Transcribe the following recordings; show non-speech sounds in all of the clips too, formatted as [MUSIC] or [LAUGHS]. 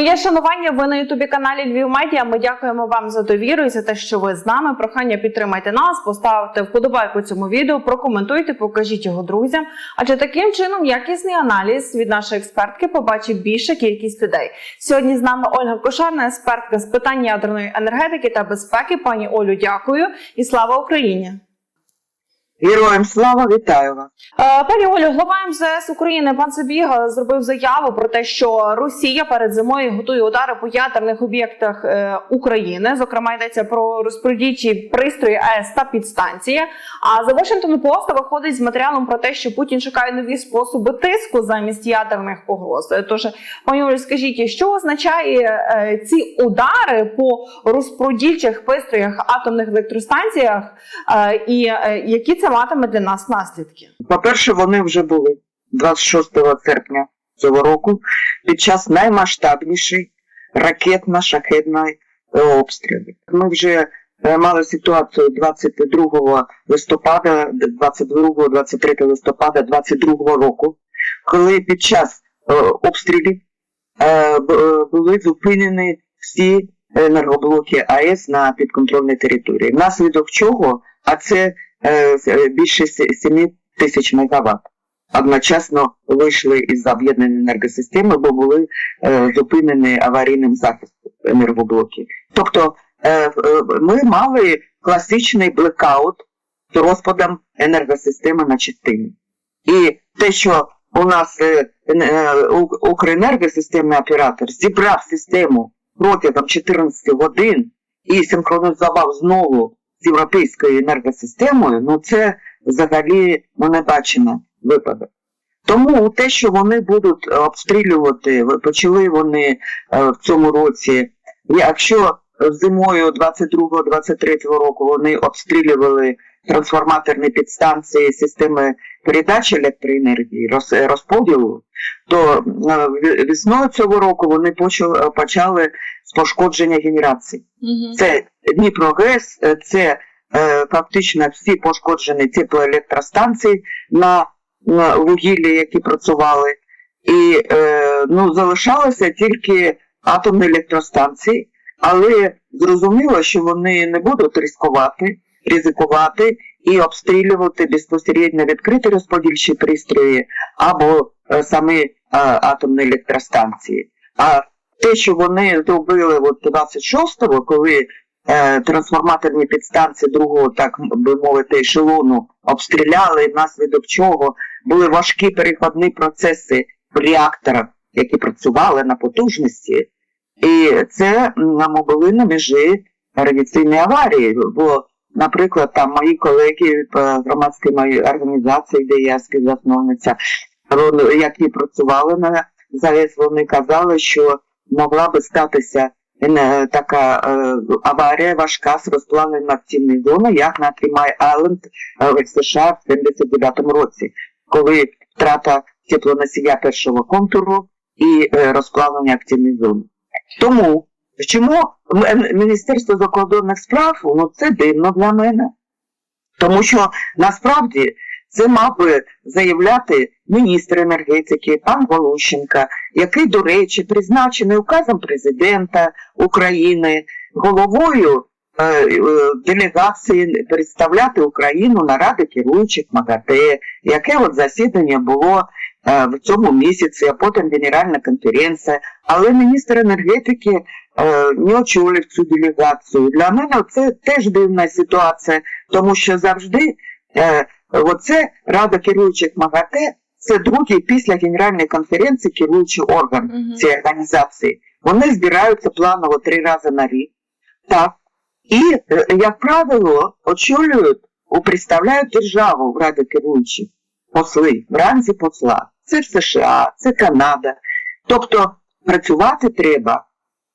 Моє шанування. Ви на ютубі каналі Львів Медіа. Ми дякуємо вам за довіру і за те, що ви з нами. Прохання підтримайте нас, поставте вподобайку цьому відео, прокоментуйте, покажіть його друзям. Адже таким чином якісний аналіз від нашої експертки побачить більша кількість людей. Сьогодні з нами Ольга Кошарна, експертка з питань ядерної енергетики та безпеки. Пані Олю, дякую і слава Україні. Героям слава, вітаю вас. Е, Пані Олю, глава МЗС України пан Сабіга зробив заяву про те, що Росія перед зимою готує удари по ядерних об'єктах е, України. Зокрема, йдеться про розпродільчі пристрої АЕС та підстанції. А за Washington Post виходить з матеріалом про те, що Путін шукає нові способи тиску замість ядерних погроз. Е, Тож, пані Олю, скажіть, що означає ці удари по розпродільчих пристроях атомних електростанціях, і які це матиме для нас наслідки? По-перше, вони вже були 26 серпня цього року під час наймасштабнішої ракетно-шахедної е, обстрілу. Ми вже е, мали ситуацію 22 листопада, 22-23 листопада 22 року, коли під час е, обстрілів були зупинені всі енергоблоки АЕС на підконтрольній території. Внаслідок чого, а це більше 7 тисяч мегаватт. Одночасно вийшли із об'єднаної енергосистеми, бо були е, зупинені аварійним захистом енергоблоків. Тобто е, е, ми мали класичний блекаут з розпадом енергосистеми на частини. І те, що у нас е, е, Укренергосистемний оператор зібрав систему протягом 14 годин і синхронізував знову з європейською енергосистемою, ну це взагалі ну, не бачено випадок. Тому те, що вони будуть е, обстрілювати, почали вони е, в цьому році, якщо зимою 22-23 року вони обстрілювали трансформаторні підстанції системи передачі електроенергії, розподілу, то е, весною цього року вони почали, пошкодження генерації. Це Дніпрогес, е, це е, фактично всі пошкоджені теплоелектростанції на, на вугіллі, які працювали, і е, ну, залишалися тільки атомні електростанції, але зрозуміло, що вони не будуть ризикувати, ризикувати і обстрілювати безпосередньо відкриті розподільчі пристрої або е, самі е, атомні електростанції. А те, що вони зробили от 26-го, коли е, трансформаторні підстанції другого, так би мовити, ешелону обстріляли, внаслідок чого були важкі перехідні процеси в реакторах, які працювали на потужності. І це м, ми були на межі радіаційної аварії. Бо, наприклад, там мої колеги по громадській моїй організації, де я співзасновниця, які працювали на ЗАЕС, вони казали, що могла би статися е, така е, аварія важка з розплавленням активної зони, як на Тримай Айленд е, в США в 79-му році, коли втрата теплоносія першого контуру і е, розплавлення активної зони. Тому чому Міністерство закордонних справ ну це дивно для мене. Тому що насправді це мав би заявляти міністр енергетики пан Волощенка, який, до речі, призначений указом президента України головою е, е, делегації представляти Україну на ради керуючих МАГАТЕ, яке от засідання було е, в цьому місяці, а потім генеральна конференція. Але міністр енергетики е, не очолив цю делегацію. Для мене це теж дивна ситуація, тому що завжди оце Рада керуючих МАГАТЕ це другий після Генеральної конференції керуючий орган Мгм. цієї організації. Вони збираються планово три рази на рік. Так. І, е, як правило, очолюють, представляють державу в Раді керуючих посли, в ранзі посла. Це США, це Канада. Тобто працювати треба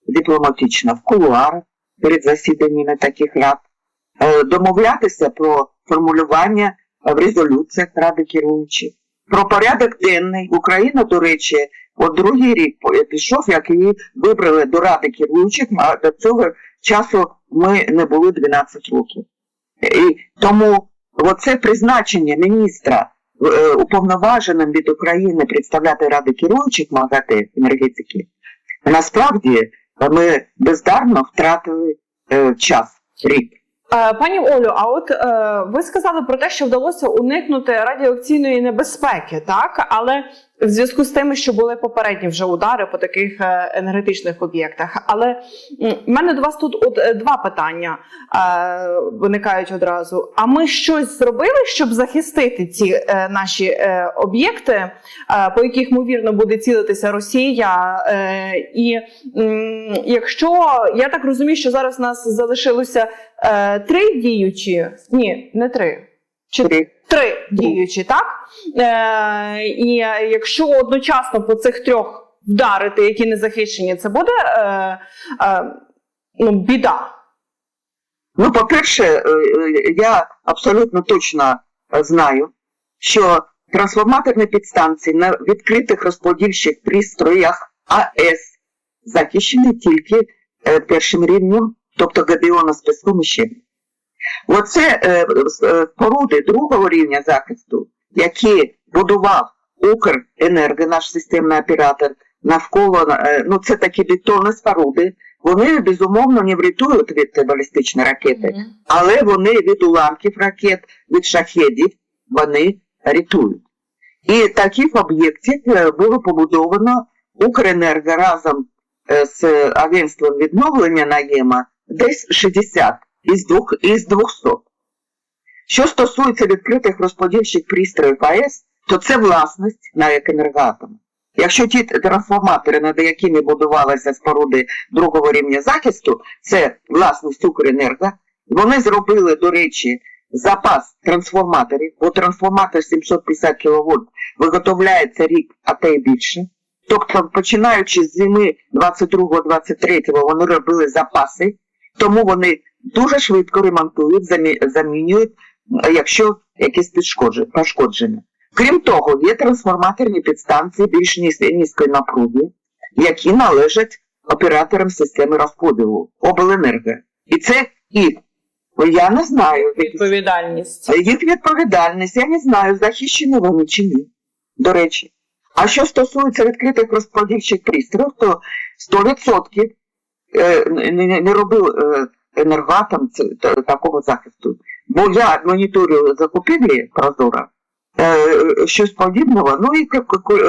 дипломатично в кулуарах перед засіданнями таких рад, е, домовлятися про формулювання в резолюціях Ради керуючих, про порядок денний. Україна, до речі, от другий рік пішов, як її вибрали до Ради керуючих, а до цього часу ми не були 12 років. І тому оце призначення міністра е, уповноваженим від України представляти Ради керуючих МАГАТЕ енергетики, Насправді ми бездарно втратили е, час рік. Е, Пані Олю, а от е, ви сказали про те, що вдалося уникнути радіоакційної небезпеки, так? Але в зв'язку з тим, що були попередні вже удари по таких е, енергетичних об'єктах. Але в мене до вас тут от е, два питання е, виникають одразу. А ми щось зробили, щоб захистити ці наші об'єкти, по яких ймовірно буде цілитися Росія? І якщо я так розумію, що зараз у нас залишилося три діючі, ні, не три. Чи три діючі, так? Е, і якщо одночасно по цих трьох вдарити, які не захищені, це буде е, е, ну, біда. Ну, по-перше, е, е, я абсолютно точно е, знаю, що трансформаторні підстанції на відкритих розподільчих пристроях АЕС захищені тільки першим рівнем, тобто габіоноспецпоміщення. Оце е, с- е, споруди другого рівня захисту, які будував Укренерго, наш системний оператор, навколо, е, ну це такі бетонні споруди, вони безумовно не врятують від балістичної ракети, але вони від уламків ракет, від шахедів, вони рятують. І таких об'єктів е, було побудовано Укренерго разом е, з агентством відновлення наєма десь 60 із, двох, із 200. Що стосується відкритих розподільчих пристроїв АЕС, то це власність на енергоатом. Якщо ті трансформатори, над якими будувалися споруди другого рівня захисту, це власність Укренерго, вони зробили, до речі, запас трансформаторів, бо трансформатор 750 кВт виготовляється рік, а те й більше. Тобто, починаючи з зими 22-23 вони робили запаси, тому вони дуже швидко ремонтують, замінюють, е, якщо якісь підшкодження- пошкодження. Крім того, є трансформаторні підстанції більш низької напруги, які належать операторам системи розподілу обленерго. І це і я не знаю, Відповідальність. їх відповідальність, я не знаю, захищені вони чи ні. До речі. А що стосується відкритих розподільчих пристроїв, то 100% е, не, не, не робив е, енергатом такого захисту. Бо я моніторю закупівлі Прозора, е, щось подібного. Ну і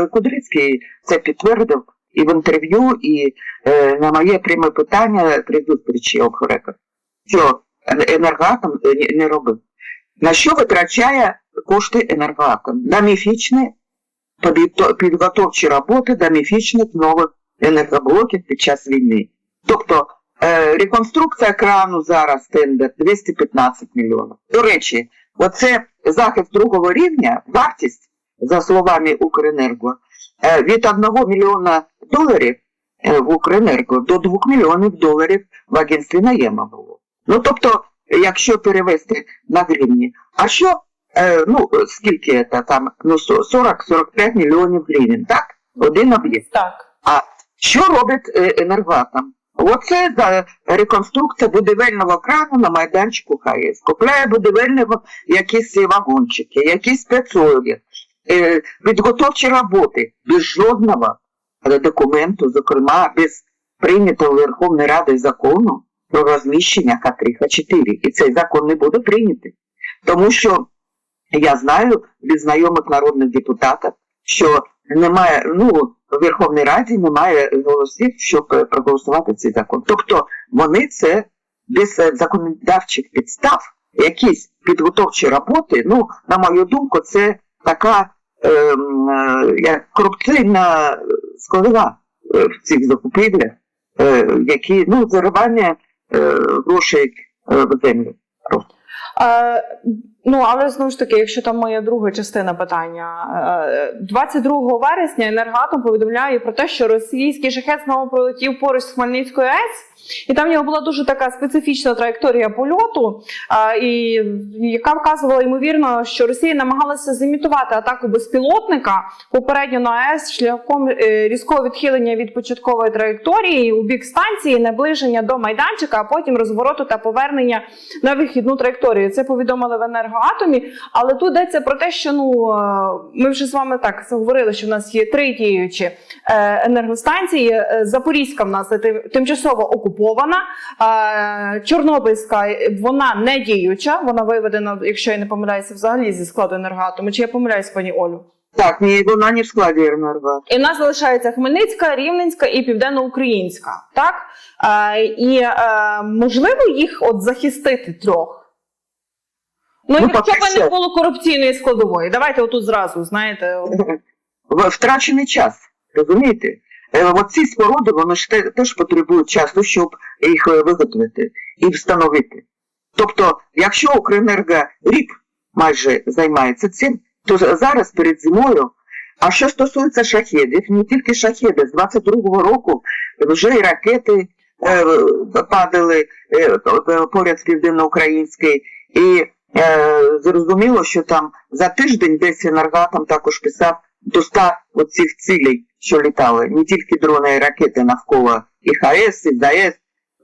Кудрицький це підтвердив і в інтерв'ю, і е, на моє пряме питання при зустрічі Обхорека, що енергатом е, не- робив. На що витрачає кошти енергоатом? На міфічні підгото- підготовчі роботи до міфічних нових енергоблоків під час війни. Тобто е, реконструкція крану зараз тендер 215 мільйонів. До речі, оце захист другого рівня, вартість, за словами Укренерго, е, від 1 мільйона доларів е, в Укренерго до 2 мільйонів доларів в агентстві наєма було. Ну тобто, якщо перевести на гривні, а що, ну скільки це там, ну 40-45 мільйонів гривень, так? Один об'єкт. Так. А Що робить енергоатом? Оце реконструкція будівельного крану на майданчику ХАЕС. Купляє будівельного якісь вагончики, якісь спецові, е, підготовчі роботи без жодного документу, зокрема без прийнятого Верховною Радою закону про розміщення Х3, Х4. І цей закон не буде прийнятий. Тому що я знаю від знайомих народних депутатів, що немає, ну, в Верховній Раді немає голосів, щоб е, проголосувати цей закон. Тобто вони це без е, законодавчих підстав, якісь підготовчі роботи, ну, на мою думку, це така ем, е, корупційна складова е, в цих закупівлях, е, які, ну, заривання е, грошей е, в землю. Е, ну, але знову ж таки, якщо там моя друга частина питання, е, 22 вересня енергатом повідомляє про те, що російський шахет знову пролетів поруч з Хмельницькою АЕС. І там в нього була дуже така специфічна траєкторія польоту, і яка вказувала ймовірно, що Росія намагалася зімітувати атаку безпілотника попередньо на АЕС шляхом е, різкого відхилення від початкової траєкторії у бік станції, наближення до майданчика, а потім розвороту та повернення на вихідну траєкторію. Це повідомили в енергоатомі. Але тут йдеться про те, що ну е, ми вже з вами так говорили, що в нас є три діючі е, енергостанції. Запорізька в нас тимчасово окупована. Е, Чорнобильська вона не діюча, вона виведена, якщо я не помиляюся, взагалі зі складу енергоатому. Чи я помиляюсь, пані Олю? Так, ні, вона не в складі РНРВ. І в нас залишається Хмельницька, Рівненська і Південноукраїнська. Так е, і е, можливо їх от захистити трьох. Ну, Ну, якщо б не було корупційної складової, давайте отут зразу, знаєте. [LAUGHS] Втрачений час, розумієте? Е, Оці споруди вони ж теж потребують часу, щоб їх е, виготовити і встановити. Тобто, якщо Укренерго рік майже займається цим, то зараз перед зимою. А що стосується шахедів, не тільки шахеди, з 22-го року вже і ракети е, падали е, е, поряд з південноукраїнської, і е, зрозуміло, що там за тиждень десь енергатом також писав до 100 оцих цілей, що літали, не тільки дрони і ракети навколо і ХАЕС, і ЗАЕС,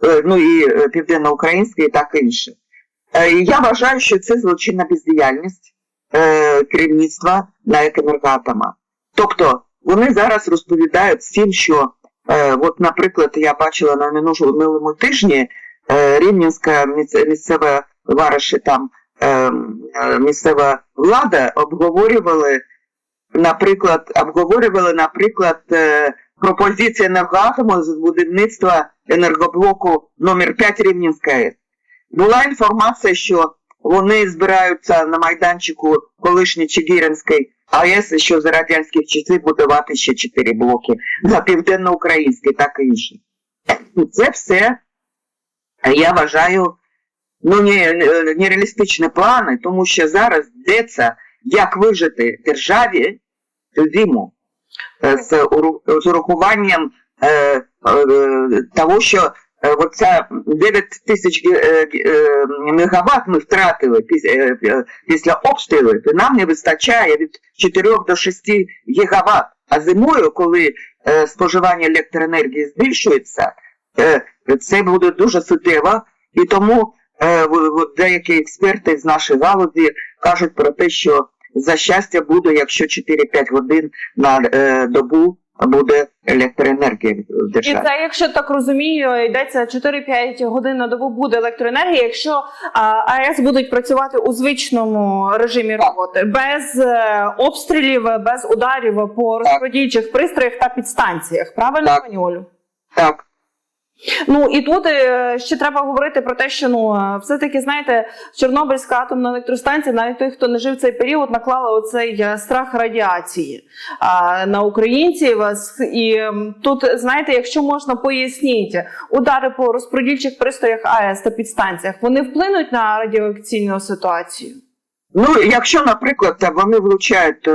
е, ну і е, південноукраїнське, і так інше. Е, Я вважаю, що це злочинна бездіяльність керівництва на енергоатома. Тобто вони зараз розповідають всім, що, от, наприклад, я бачила на минулому тижні Рівненська місцева вариші там е, е, місцева влада обговорювали, наприклад, обговорювали, наприклад, е, пропозиції енергоатому з будівництва енергоблоку номер 5 Рівненська АЕС. Була інформація, що вони збираються на майданчику колишньої Чигиринської АЕС, що за радянських часів будувати ще чотири блоки на південноукраїнській, так і інше. Це все, я вважаю, ну, не, не- нереалістичні плани, тому що зараз йдеться, як вижити державі зиму е, з, урахуванням е, е, того, що оця 9 тисяч мегаватт ми втратили піс- після обстрілів, і нам не вистачає від 4 до 6 гігаватт. А зимою, коли споживання електроенергії збільшується, це буде дуже суттєво, і тому деякі експерти з нашої галузі кажуть про те, що за щастя буде, якщо 4-5 годин на е, добу буде електроенергія в І це, якщо так розумію, йдеться 4-5 годин на добу буде електроенергія, якщо АЕС будуть працювати у звичному режимі роботи, без е, обстрілів, без ударів по розподільчих пристроях та підстанціях. Правильно, Так. пані Олю? Так, Ну і тут е, ще треба говорити про те, що ну е, все-таки знаєте, Чорнобильська атомна електростанція, навіть той, хто не жив цей період, наклала оцей е, страх радіації на українців. І тут знаєте, якщо можна поясніть, удари по розподільчих пристроях АЕС та підстанціях вони вплинуть на радіоакційну ситуацію. ну якщо, наприклад, вони влучають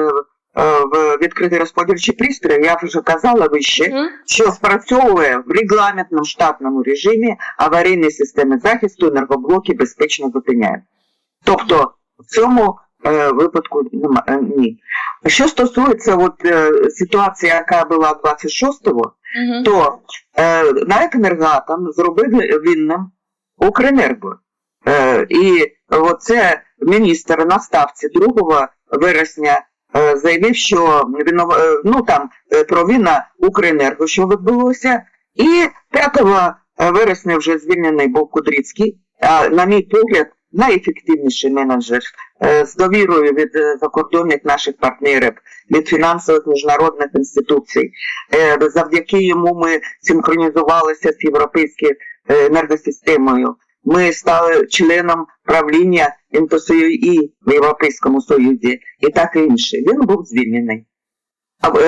в відкритий розподільчий пристрій, я вже казала вище, що спрацьовує в регламентному штатному режимі аварійні системи захисту енергоблоки безпечно зупиняють. Тобто в цьому е, випадку е, ні. Що стосується от, е, ситуації, яка була 26-го, Мгм. то е, НАЕК «Енергоатом» зробив винним Укренерго. Е, і оце міністр на ставці 2 вересня заявив, що е, ну, там, е, провина Укренерго, що відбулося, і 5 вересня вже звільнений був Кудрицький, а, на мій погляд, найефективніший менеджер е, з довірою від е, закордонних наших партнерів, від фінансових міжнародних інституцій. Е, Завдяки йому ми синхронізувалися з європейською е, енергосистемою. Ми стали членом правління НТСЮІ в Європейському Союзі і так і інше. Він був звільнений. А,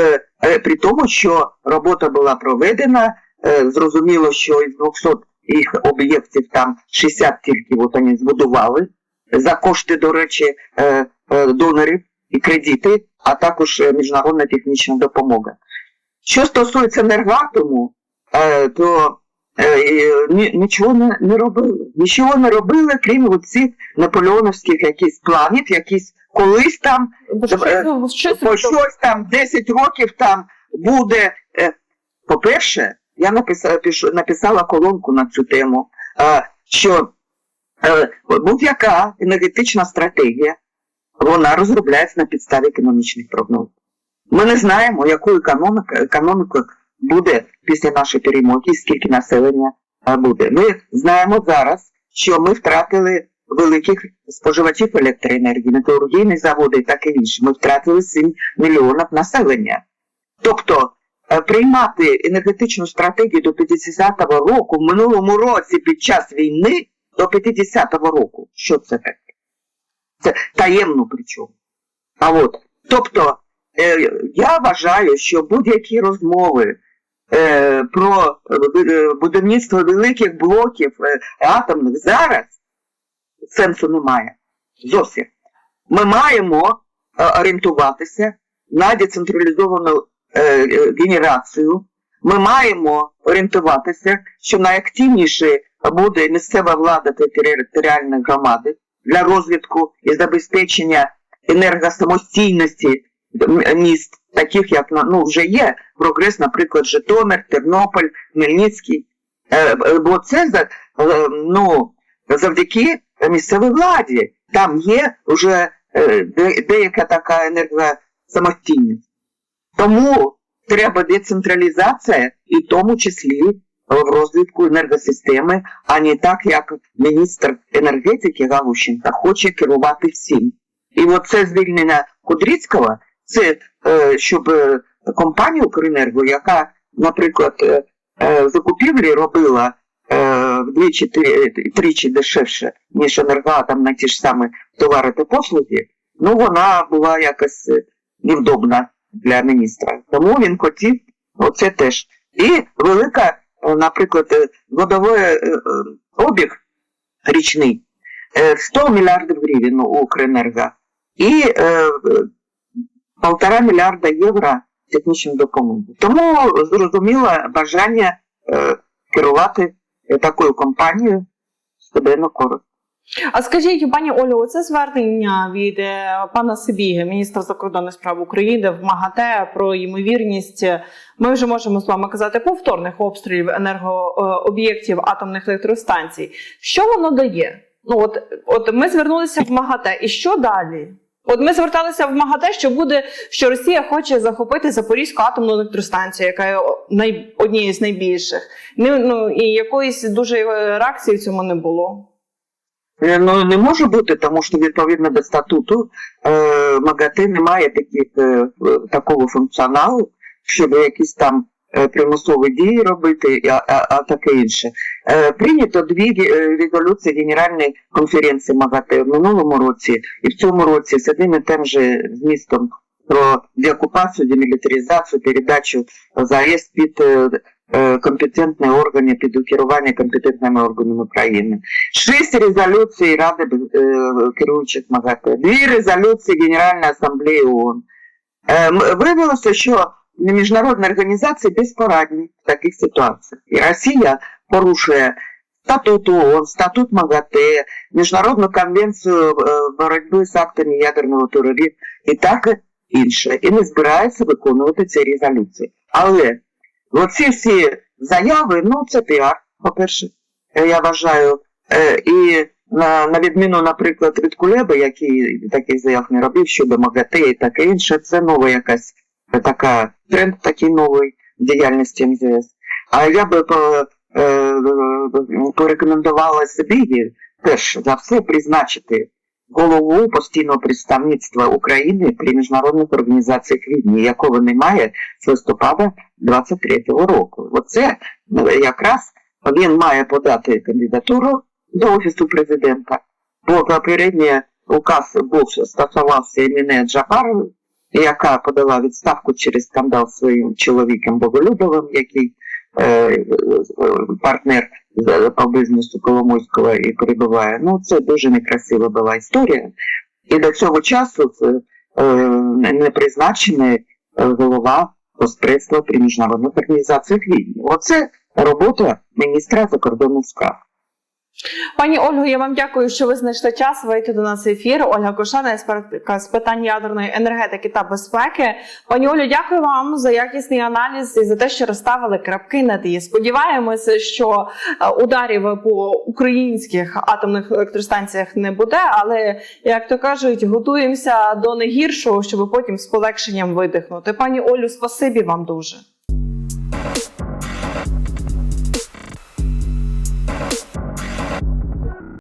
е, При тому, що робота була проведена, е, зрозуміло, що із 200 їх об'єктів там 60 тільки от вони збудували за кошти, до речі, е, е, донорів і кредити, а також міжнародна технічна допомога. Що стосується енергоатому, е, то і нічого не, не робили. Нічого не робили, крім цих наполеоновських якісь планів, якісь колись там Бо щось, Е, ну, щось по щось там 10 років там буде. Е, По-перше, я написала, написала колонку на цю тему, е, що е, будь-яка енергетична стратегія вона розробляється на підставі економічних прогнозів. Ми не знаємо, яку економіку буде після нашої перемоги, скільки населення буде. Ми знаємо зараз, що ми втратили великих споживачів електроенергії, металургійні заводи і таке інше. Ми втратили 7 мільйонів населення. Тобто е, приймати енергетичну стратегію до 50-го року в минулому році під час війни до 50-го року. Що це таке? Це таємно причому. А от, тобто, е, я вважаю, що будь-які розмови про е, будівництво великих блоків е, атомних зараз сенсу немає. Зовсім. Ми маємо е, орієнтуватися на децентралізовану е, е, генерацію. Ми маємо орієнтуватися, що найактивніше буде місцева влада та територіальні громади для розвитку і забезпечення енергосамостійності міст, таких як ну, вже є прогрес, наприклад, Житомир, Тернопіль, Хмельницький. Е, е, Бо це за- е, ну, завдяки місцевій владі. Там є вже деяка така енергосамостійність. Тому треба децентралізація, і в тому числі в розвитку енергосистеми, а не так, як міністр енергетики Галущенка хоче керувати всім. І оце звільнення Кудрицького, це щоб е, компанія Укренерго, яка, наприклад, е, е, закупівлі робила е, вдвічі три- тричі дешевше, ніж енергоатом на ті ж самі товари та послуги, ну вона була якось е, невдобна для міністра. Тому він хотів оце теж. І велика, е, наприклад, е, водовий е, е, обіг річний е, 100 мільярдів гривень у Укренерго і е, е, полтора мільярда євро технічної допомоги. Тому зрозуміло бажання е, керувати е, такою компанією на користь. А скажіть, пані Олю, оце звернення від е, пана Сибіги, міністра закордонних справ України в МАГАТЕ про ймовірність. Ми вже можемо з вами казати повторних обстрілів енергооб'єктів атомних електростанцій. Що воно дає? Ну от, от ми звернулися в МАГАТЕ, і що далі? От ми зверталися в МАГАТЕ, що буде, що Росія хоче захопити Запорізьку атомну електростанцію, яка є най, однією з найбільших. Ну, ну і якоїсь дуже е, реакції в цьому не було. Е, Ну не може бути, тому що відповідно до статуту е, МАГАТЕ не має таких, е, такого функціоналу, щоб якісь там примусові дії робити, а, а, а таке інше. Е, прийнято дві е, резолюції Генеральної конференції МАГАТЕ в минулому році і в цьому році з одним і тим же змістом про деокупацію, демілітаризацію, передачу ЗАЕС під е, е, компетентні органи, під керування компетентними органами України. Шість резолюцій Ради е, керуючих МАГАТЕ, дві резолюції Генеральної асамблеї ООН. Е, виявилося, що міжнародні організації безпорадні в таких ситуаціях. І Росія порушує статут ООН, статут МАГАТЕ, Міжнародну конвенцію е, боротьби з актами ядерного тероризму і так інше. І не збирається виконувати ці резолюції. Але оці всі заяви, ну це піар, по-перше, я вважаю. Е, І на, на відміну, наприклад, від Кулеби, який таких заяв не робив щодо МАГАТЕ і таке інше, це нова якась е, така тренд такий новий в діяльності МЗС. А я би е, порекомендувала собі теж за все призначити голову постійного представництва України при міжнародних організаціях війни, якого немає з листопада 23-го року. Оце ну, якраз він має подати кандидатуру до офісу президента. Бо попередній указ був стосувався Еміне Джапарової, яка подала відставку через скандал своїм чоловіком Боголюбовим, який е, е, партнер з- по бізнесу Коломойського і перебуває. Ну, це дуже некрасива була історія. І до цього часу е, е, не призначений е, голова Госпредства при міжнародних організаціях війни. Оце робота міністра закордонних справ. Пані Ольго, я вам дякую, що ви знайшли час вийти до нас в ефір. Ольга Кошана, експертка з питань ядерної енергетики та безпеки. Пані Олю, дякую вам за якісний аналіз і за те, що розставили крапки над і. Сподіваємося, що е, ударів по українських атомних електростанціях не буде. Але як то кажуть, готуємося до найгіршого, щоб потім з полегшенням видихнути. Пані Олю, спасибі вам дуже.